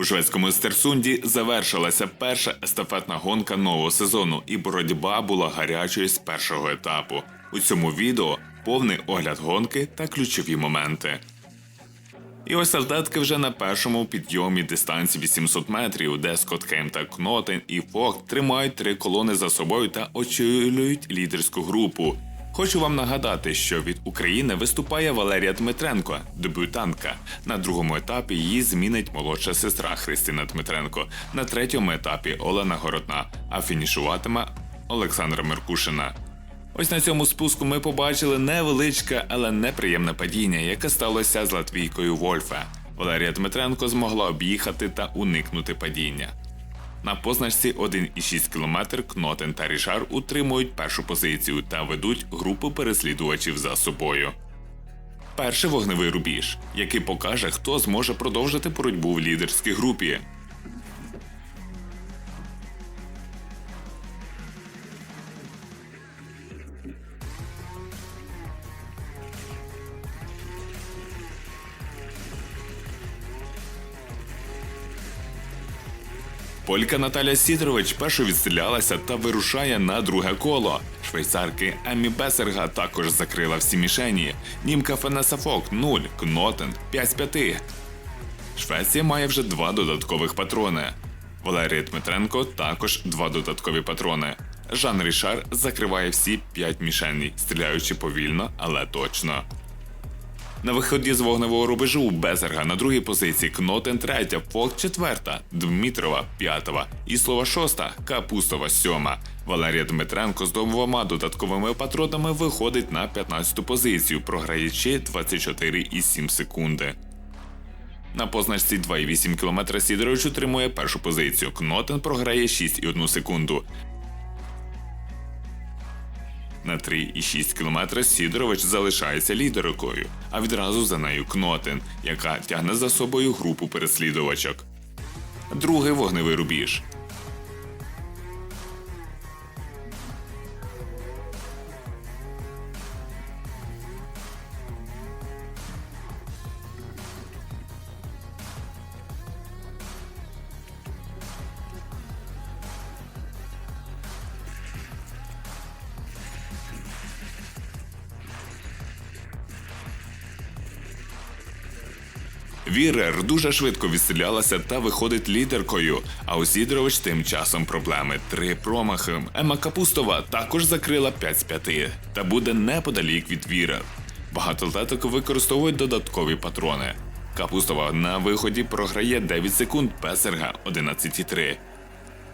У шведському Стерсунді завершилася перша естафетна гонка нового сезону, і боротьба була гарячою з першого етапу. У цьому відео повний огляд гонки та ключові моменти. І ось солдатки вже на першому підйомі дистанції 800 метрів, де Скотт Хейм та Кнотен і Фок тримають три колони за собою та очолюють лідерську групу. Хочу вам нагадати, що від України виступає Валерія Дмитренко, дебютантка. На другому етапі її змінить молодша сестра Христина Дмитренко. На третьому етапі Олена Городна, а фінішуватиме Олександра Меркушина. Ось на цьому спуску ми побачили невеличке, але неприємне падіння, яке сталося з латвійкою Вольфе. Валерія Дмитренко змогла об'їхати та уникнути падіння. На позначці 1,6 км Кнотен та Рішар утримують першу позицію та ведуть групу переслідувачів за собою. Перший вогневий рубіж, який покаже, хто зможе продовжити боротьбу в лідерській групі. Полька Наталя Сідорович першою відстрілялася та вирушає на друге коло. Швейцарки Еммі Бесерга також закрила всі мішені. Німка Фенеса Фок 0, Кнотен 5 з 5. Швеція має вже два додаткових патрони. Валерія Дмитренко також два додаткові патрони. Жан Рішар закриває всі п'ять мішеней, стріляючи повільно, але точно. На виході з вогневого рубежу Безерга на другій позиції, Кнотен третя, Фок четверта, Дмитрова п'ятова, Іслова шоста, Капустова сьома. Валерія Дмитренко з двома додатковими патронами виходить на 15-ту позицію, програючи 24,7 секунди. На позначці 2,8 км Сідорович утримує першу позицію. Кнотен програє 6,1 секунду. На 3,6 км Сідорович залишається лідеркою, а відразу за нею Кнотен, яка тягне за собою групу переслідувачок. Другий вогневий рубіж. Вірер дуже швидко відстрілялася та виходить лідеркою. А у Сідорович тим часом проблеми. Три промахи. Ема Капустова також закрила 5 з 5 та буде неподалік від Вірер. Багато атлеток використовують додаткові патрони. Капустова на виході програє 9 секунд, Песерга 11,3.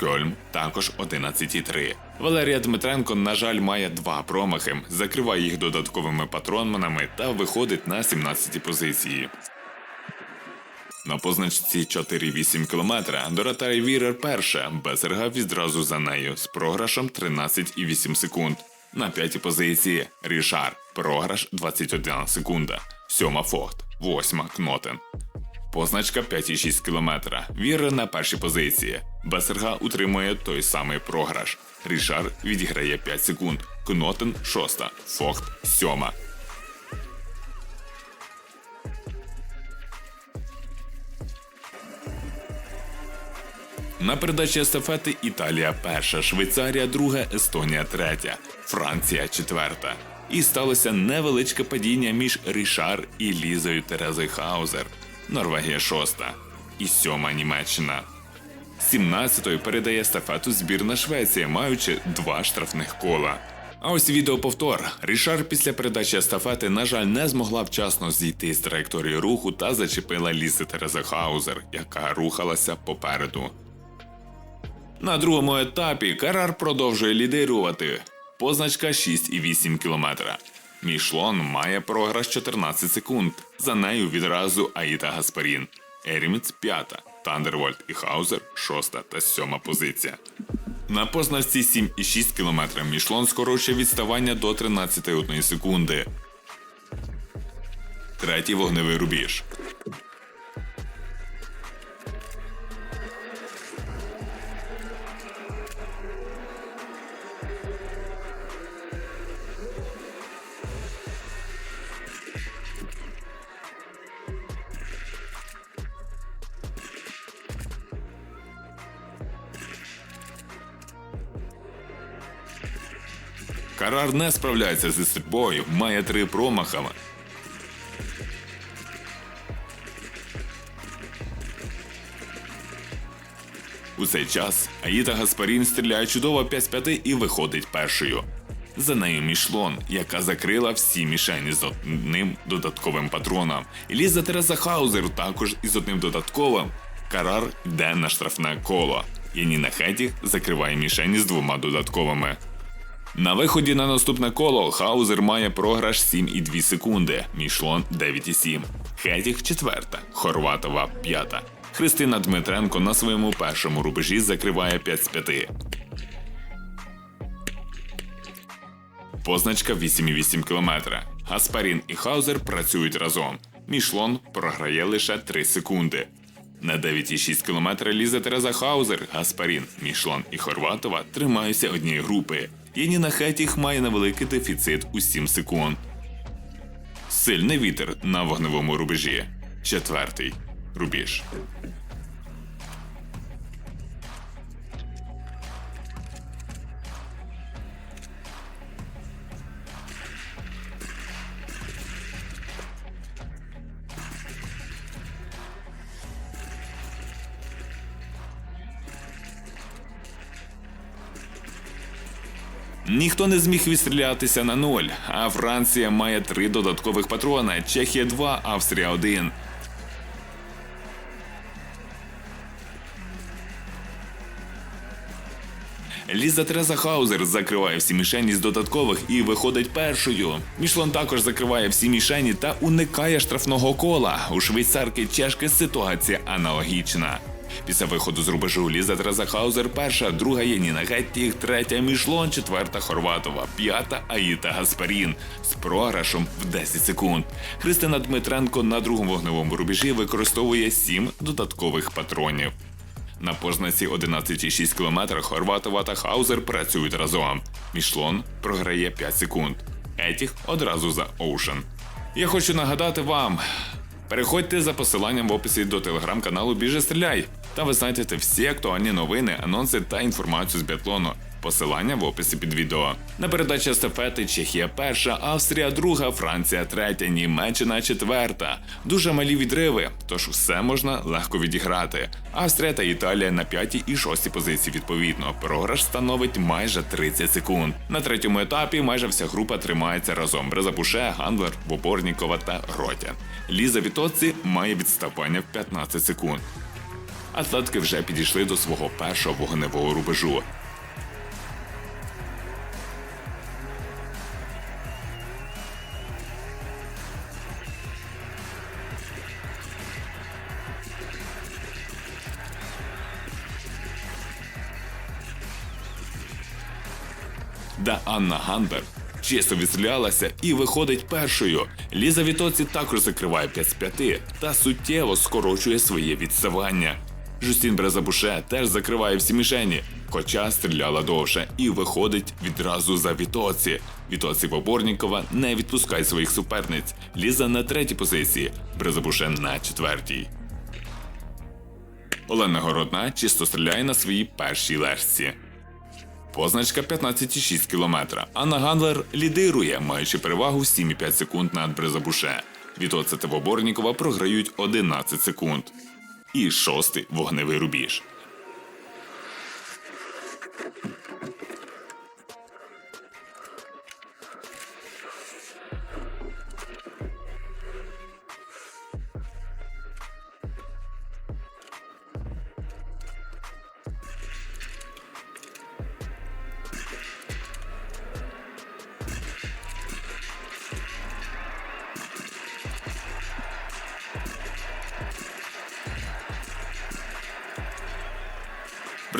Кельм також 11,3. Валерія Дмитренко, на жаль, має два промахи, закриває їх додатковими патронами та виходить на 17 позиції. На позначці 4,8 км Дорота Вірер перша, Безерга відразу за нею з програшем 13,8 секунд. На п'ятій позиції Рішар, програш 21 секунда. Сьома Фохт, восьма Кнотен. Позначка 5,6 км. Вірер на першій позиції. Безерга утримує той самий програш. Рішар відіграє 5 секунд. Кнотен шоста, Фохт сьома. На передачі естафети Італія перша, Швейцарія друга, Естонія третя, Франція четверта. І сталося невеличке падіння між Рішар і Лізою Терезою Хаузер. Норвегія шоста і сьома Німеччина. 17-ю передає естафету збірна Швеція, маючи два штрафних кола. А ось відеоповтор. Рішар після передачі естафети, на жаль, не змогла вчасно зійти з траєкторії руху та зачепила Лізи Тереза Хаузер, яка рухалася попереду. На другому етапі Карар продовжує лідирувати. Позначка 6,8 км. Мішлон має програш 14 секунд. За нею відразу Аїта Гаспарін. Еріміц п'ята. Тандервольт і Хаузер шоста та сьома позиція. На позначці 7,6 км Мішлон скорочує відставання до 13,1 секунди. Третій вогневий рубіж. Карар не справляється зі стрільбою, має три промахами. Цей час Аїта Гаспарін стріляє чудово 5-5 і виходить першою. За нею Мішлон, яка закрила всі мішені з одним додатковим патроном. Ліза Тереза Хаузер також із одним додатковим. Карар йде на штрафне коло. Яніна Хетіх закриває мішені з двома додатковими. На виході на наступне коло Хаузер має програш 7,2 секунди, Мішлон 9,7. Хетіх четверта, Хорватова п'ята. Христина Дмитренко на своєму першому рубежі закриває 5 з 5. Позначка 8,8 км. Гаспарін і Хаузер працюють разом. Мішлон програє лише 3 секунди. На 9,6 км лізе Тереза Хаузер, Гаспарін, Мішлон і Хорватова тримаються однієї групи. Єніна Хетіх має невеликий дефіцит у 7 секунд. Сильний вітер на вогневому рубежі. Четвертий рубіж. Ніхто не зміг відстрілятися на нуль, а Франція має три додаткових патрони, Чехія 2, Австрія 1. Ліза Тереза Хаузер закриває всі мішені з додаткових і виходить першою. Мішлон також закриває всі мішені та уникає штрафного кола. У швейцарки чешки ситуація аналогічна. Після виходу з рубежу Ліза Тереза Хаузер перша, друга Єніна Геттіх, третя Мішлон, четверта Хорватова, п'ята Аїта Гаспарін з програшом в 10 секунд. Христина Дмитренко на другому вогневому рубежі використовує 7 додаткових патронів. На познаці 11,6 км Хорватова та Хаузер працюють разом. Мішлон програє 5 секунд. Етіх одразу за Оушен. Я хочу нагадати вам. Переходьте за посиланням в описі до телеграм-каналу Біже Стріляй. Там ви знайдете всі актуальні новини, анонси та інформацію з біатлону. Посилання в описі під відео. На передачі естафети Чехія перша, Австрія друга, Франція третя, Німеччина четверта. Дуже малі відриви, тож все можна легко відіграти. Австрія та Італія на п'ятій і шостій позиції відповідно. Програш становить майже 30 секунд. На третьому етапі майже вся група тримається разом. Брезапуше, Гандлер, Боборнікова та Гротя. Ліза Вітоці має відставання в 15 секунд. Атлетки вже підійшли до свого першого вогневого рубежу. Де Анна Гандер чисто відстрілялася і виходить першою. Ліза Вітоці також закриває 5 з 5 та суттєво скорочує своє відставання. Жустін Брезабуше теж закриває всі мішені, хоча стріляла довше і виходить відразу за Вітоці. Вітоці Боборнікова не відпускає своїх суперниць. Ліза на третій позиції, Брезабуше на четвертій. Олена Городна чисто стріляє на своїй першій лежці. Позначка 15,6 км. Анна Гандлер лідирує, маючи перевагу 7,5 секунд над Брезабуше. Вітоце та Боборнікова програють 11 секунд. І шостий вогневий рубіж.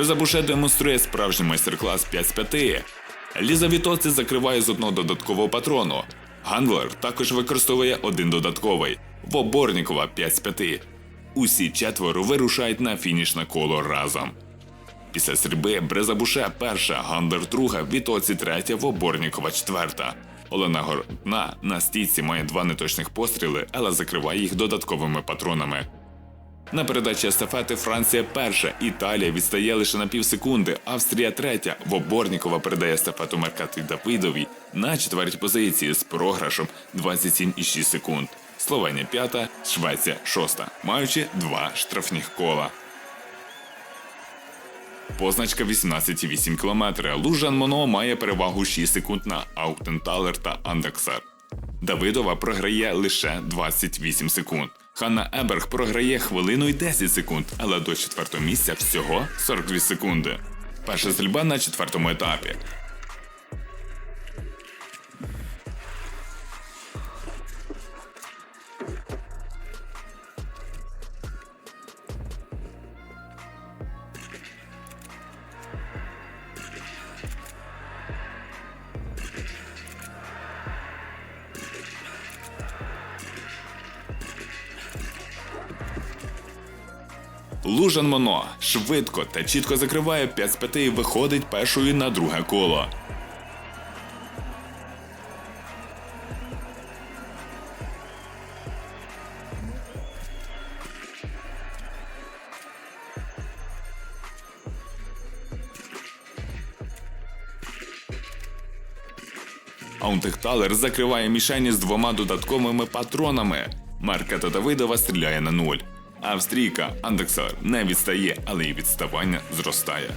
Брезабуше демонструє справжній майстер-клас 5 з 5. Ліза Вітоці закриває з одного додаткового патрону. Ганглер також використовує один додатковий. Воборнікова 5 з 5. Усі четверо вирушають на фінішне коло разом. Після стрільби Брезабуше перша, Гандер друга, Вітоці третя, Воборнікова четверта. Олена Горна на стійці має два неточних постріли, але закриває їх додатковими патронами. На передачі естафети Франція перша, Італія відстає лише на пів секунди, Австрія третя. Воборнікова передає естафету Меркаті Давидовій на четвертій позиції з програшем 27,6 секунд. Словенія п'ята, Швеція шоста, маючи два штрафних кола. Позначка 18,8 км. Лужан Моно має перевагу 6 секунд на Аутенталер та Андексар. Давидова програє лише 28 секунд. Ханна Еберг програє хвилину і 10 секунд, але до четвертого місця всього 42 секунди. Перша стрільба на четвертому етапі. Лужан Моно швидко та чітко закриває 5 з 5 і виходить першою на друге коло. Аунтехталер закриває мішені з двома додатковими патронами. Маркета Давидова стріляє на нуль. Австрійка Андексар не відстає, але й відставання зростає.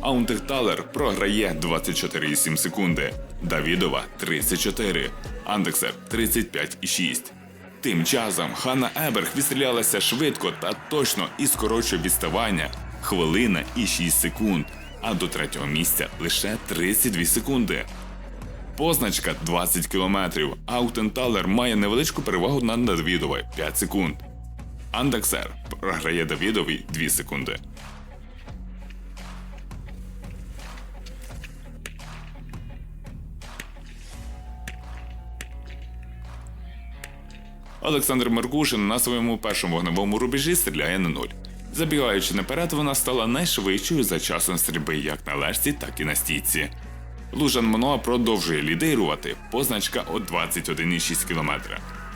Аунтехталер програє 24,7 секунди. Давідова 34. Андексер 35,6. Тим часом Ханна Еберг відстрілялася швидко та точно і скорочує відставання хвилина і 6 секунд, а до третього місця лише 32 секунди. Позначка 20 км. Аутенталер має невеличку перевагу над Давідовою 5 секунд. Андексер програє Давідові 2 секунди. Олександр Меркушин на своєму першому вогневому рубежі стріляє на нуль. Забігаючи наперед, вона стала найшвидшою за часом стрільби як на лежці, так і на стійці. Лужан Моноа продовжує лідирувати позначка о 21,6 км.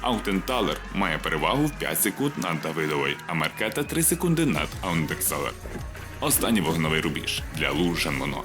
Аутенталер має перевагу в 5 секунд над Давидовою, а Маркета 3 секунди над Аундексалер. Останній вогновий рубіж для Лу Моно.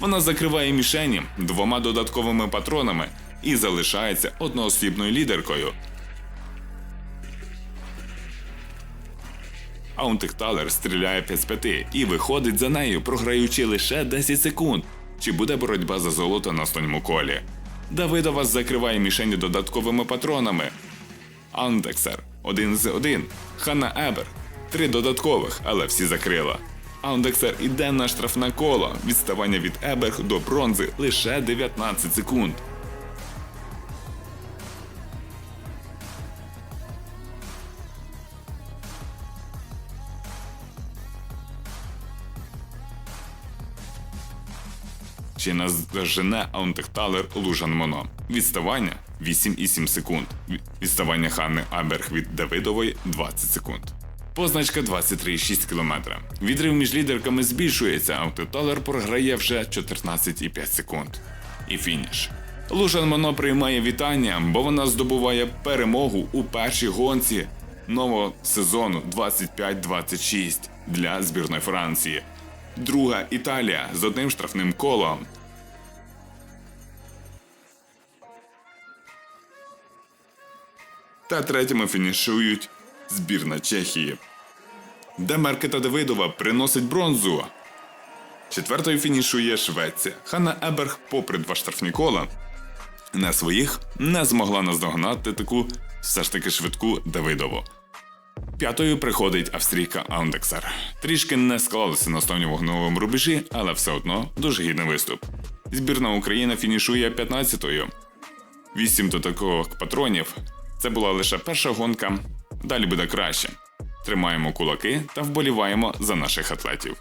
Вона закриває мішені двома додатковими патронами і залишається одноосібною лідеркою. Аунтехталер стріляє 5 з 5 і виходить за нею, програючи лише 10 секунд. Чи буде боротьба за золото на останньому колі? Давидова закриває мішені додатковими патронами. Андексер 1 з 1. Ханна Ебер. Три додаткових, але всі закрила. Андексер іде на штрафне коло. Відставання від Еберг до бронзи лише 19 секунд. Чи нас наздожене Аунтехталер Лужан Моно. Відставання 8,7 секунд. Відставання Ханни Аберг від Давидової 20 секунд. Позначка 23,6 км. Відрив між лідерками збільшується, Аунтехталер програє вже 14,5 секунд. І фініш. Лужан Моно приймає вітання, бо вона здобуває перемогу у першій гонці нового сезону 25-26 для збірної Франції. Друга Італія з одним штрафним колом. Та третіми фінішують збірна Чехії, де Меркета Давидова приносить бронзу. Четвертою фінішує Швеція. Ханна Еберг, попри два штрафні кола, на своїх не змогла наздогнати таку все ж таки швидку Давидову. П'ятою приходить австрійка Андексер. Трішки не склалася на останньому вогновому рубежі, але все одно дуже гідний виступ. Збірна Україна фінішує 15-ю. Вісім до таких патронів. Це була лише перша гонка Далі буде краще. Тримаємо кулаки та вболіваємо за наших атлетів.